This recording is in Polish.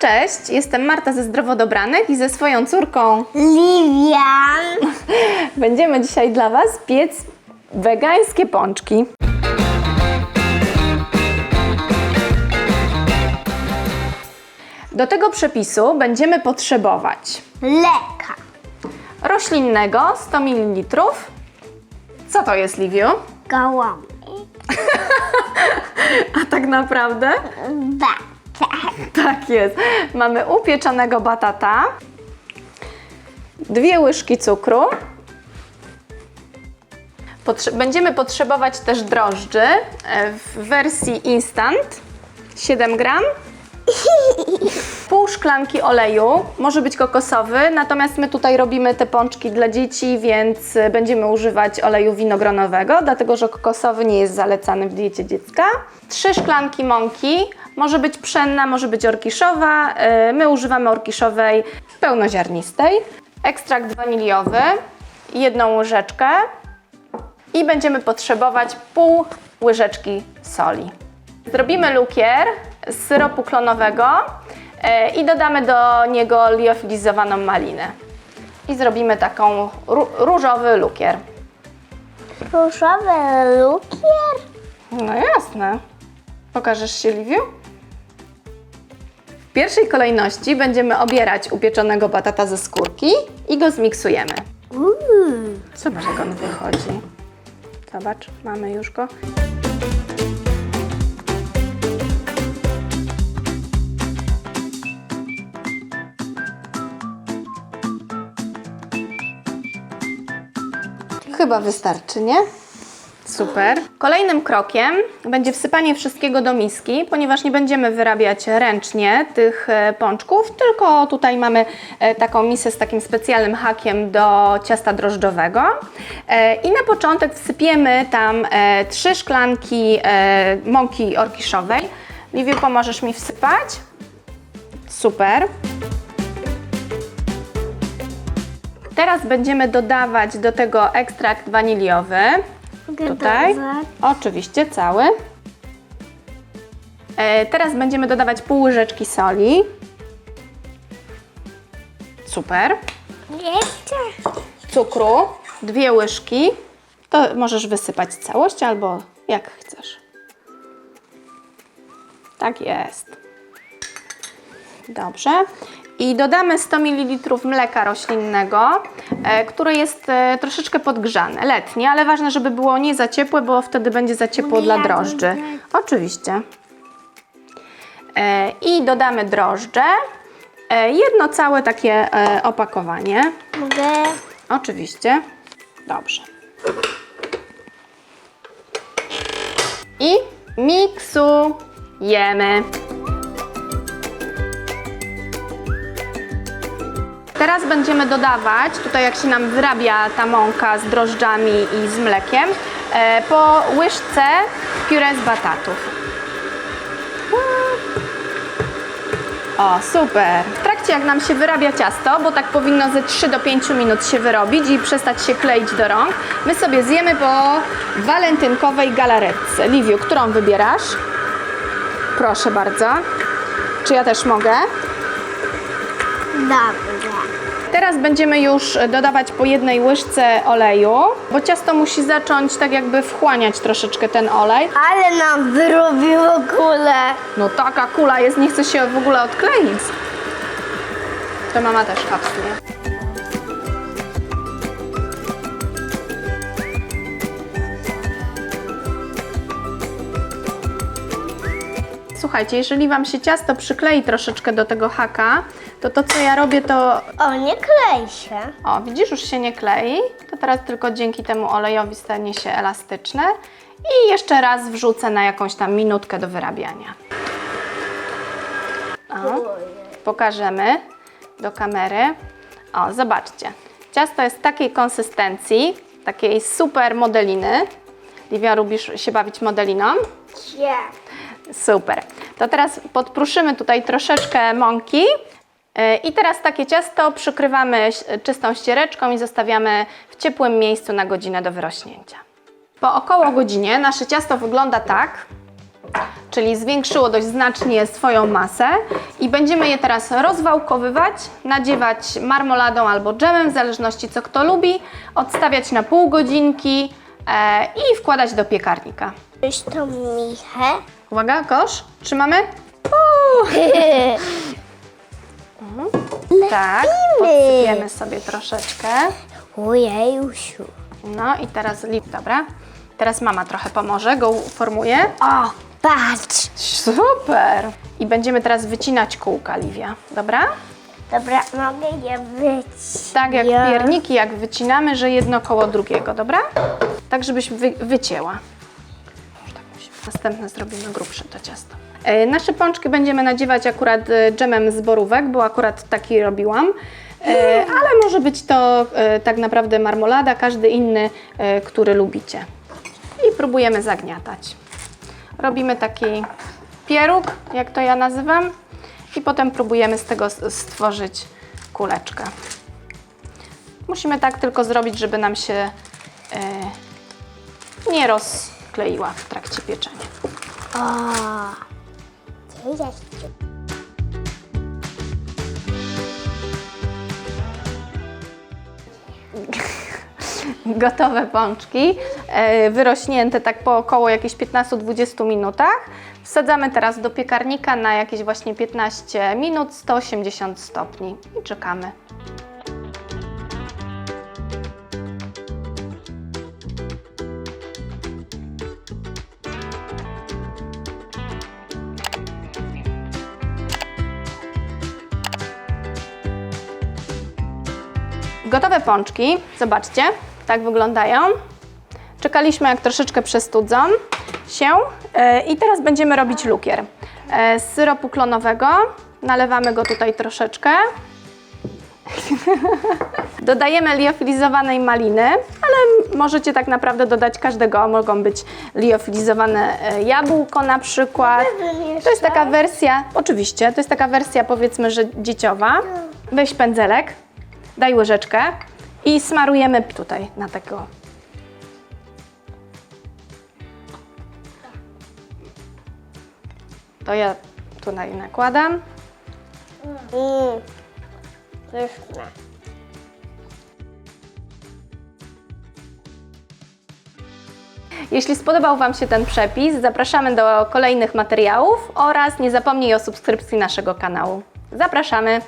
Cześć, jestem Marta ze Zdrowodobranych i ze swoją córką Liwian. będziemy dzisiaj dla Was piec wegańskie pączki. Do tego przepisu będziemy potrzebować Leka. roślinnego 100 ml. Co to jest, Liwiu? Gołąb. A tak naprawdę? Batek. Tak jest. Mamy upieczonego batata, dwie łyżki cukru. Potrze- będziemy potrzebować też drożdży e, w wersji instant 7 gram. Pół szklanki oleju, może być kokosowy, natomiast my tutaj robimy te pączki dla dzieci, więc e, będziemy używać oleju winogronowego, dlatego że kokosowy nie jest zalecany w diecie dziecka. Trzy szklanki mąki, może być pszenna, może być orkiszowa. E, My używamy orkiszowej pełnoziarnistej. Ekstrakt waniliowy, jedną łyżeczkę i będziemy potrzebować pół łyżeczki soli. Zrobimy lukier z syropu klonowego e, i dodamy do niego liofilizowaną malinę. I zrobimy taką ró- różowy lukier. Różowy lukier. No jasne. Pokażesz się, Liwiu? W pierwszej kolejności będziemy obierać upieczonego batata ze skórki i go zmiksujemy. Zobacz, jak on wychodzi. Zobacz, mamy już go. Chyba wystarczy, nie? Super. Kolejnym krokiem będzie wsypanie wszystkiego do miski, ponieważ nie będziemy wyrabiać ręcznie tych e, pączków, tylko tutaj mamy e, taką misę z takim specjalnym hakiem do ciasta drożdżowego. E, I na początek wsypiemy tam trzy szklanki mąki orkiszowej. Liwiu, pomożesz mi wsypać? Super. Teraz będziemy dodawać do tego ekstrakt waniliowy. Tutaj. Oczywiście cały. E, teraz będziemy dodawać pół łyżeczki soli. Super. Jeszcze. Cukru, dwie łyżki. To możesz wysypać całość albo jak chcesz. Tak jest. Dobrze. I dodamy 100 ml mleka roślinnego, e, które jest e, troszeczkę podgrzane, letnie, ale ważne, żeby było nie za ciepłe, bo wtedy będzie za ciepło Mogę dla drożdży. Oczywiście. E, I dodamy drożdże. Jedno całe takie opakowanie. Mogę. Oczywiście. Dobrze. I miksujemy. Teraz będziemy dodawać, tutaj jak się nam wyrabia ta mąka z drożdżami i z mlekiem, e, po łyżce pióre z batatów. O, super. W trakcie jak nam się wyrabia ciasto, bo tak powinno ze 3 do 5 minut się wyrobić i przestać się kleić do rąk, my sobie zjemy po walentynkowej galaretce. Liwiu, którą wybierasz? Proszę bardzo. Czy ja też mogę? Dobrze. Teraz będziemy już dodawać po jednej łyżce oleju, bo ciasto musi zacząć tak jakby wchłaniać troszeczkę ten olej. Ale nam wyrobiło kulę. No taka kula jest, nie chce się w ogóle odkleić. To mama też kapsuje. Słuchajcie, jeżeli Wam się ciasto przyklei troszeczkę do tego haka, to to co ja robię to... O, nie klej się. O, widzisz, już się nie klei. To teraz tylko dzięki temu olejowi stanie się elastyczne. I jeszcze raz wrzucę na jakąś tam minutkę do wyrabiania. O. pokażemy do kamery. O, zobaczcie. Ciasto jest takiej konsystencji, takiej super modeliny. Liwia, lubisz się bawić modeliną? Nie. Super. To teraz podpruszymy tutaj troszeczkę mąki. Yy, I teraz takie ciasto przykrywamy czystą ściereczką i zostawiamy w ciepłym miejscu na godzinę do wyrośnięcia. Po około godzinie nasze ciasto wygląda tak. czyli zwiększyło dość znacznie swoją masę i będziemy je teraz rozwałkowywać, nadziewać marmoladą albo dżemem, w zależności co kto lubi, odstawiać na pół godzinki e, i wkładać do piekarnika. Już to Michę. Uwaga, kosz, trzymamy. Uuu. Tak, podsypiemy sobie troszeczkę. Ojejusiu. No i teraz lip, dobra. Teraz mama trochę pomoże, go uformuje. O, patrz. Super! I będziemy teraz wycinać kółka, Liwia. Dobra? Dobra, mogę je wyciąć. Tak jak pierniki, jak wycinamy, że jedno koło drugiego, dobra? Tak, żebyś wy, wycięła. Tak. Następne zrobimy grubsze to ciasto. E, nasze pączki będziemy nadziewać akurat e, dżemem z borówek, bo akurat taki robiłam. E, ale może być to tak naprawdę marmolada, każdy inny, który lubicie. I próbujemy zagniatać. Robimy taki pieróg, jak to ja nazywam, i potem próbujemy z tego stworzyć kuleczkę. Musimy tak tylko zrobić, żeby nam się nie rozkleiła w trakcie pieczenia. O. Gotowe pączki, e, wyrośnięte tak po około jakieś 15-20 minutach. Wsadzamy teraz do piekarnika na jakieś właśnie 15 minut, 180 stopni i czekamy. Gotowe pączki, zobaczcie, tak wyglądają. Czekaliśmy, jak troszeczkę przestudzą się e, i teraz będziemy robić lukier. E, Z syropu klonowego nalewamy go tutaj troszeczkę. Dodajemy liofilizowanej maliny, ale możecie tak naprawdę dodać każdego. Mogą być liofilizowane e, jabłko na przykład. To jest taka wersja, oczywiście, to jest taka wersja powiedzmy, że dzieciowa. Weź pędzelek, daj łyżeczkę i smarujemy tutaj na tego. To ja tutaj nakładam. Mm. Pyszne. Jeśli spodobał Wam się ten przepis, zapraszamy do kolejnych materiałów oraz nie zapomnij o subskrypcji naszego kanału. Zapraszamy!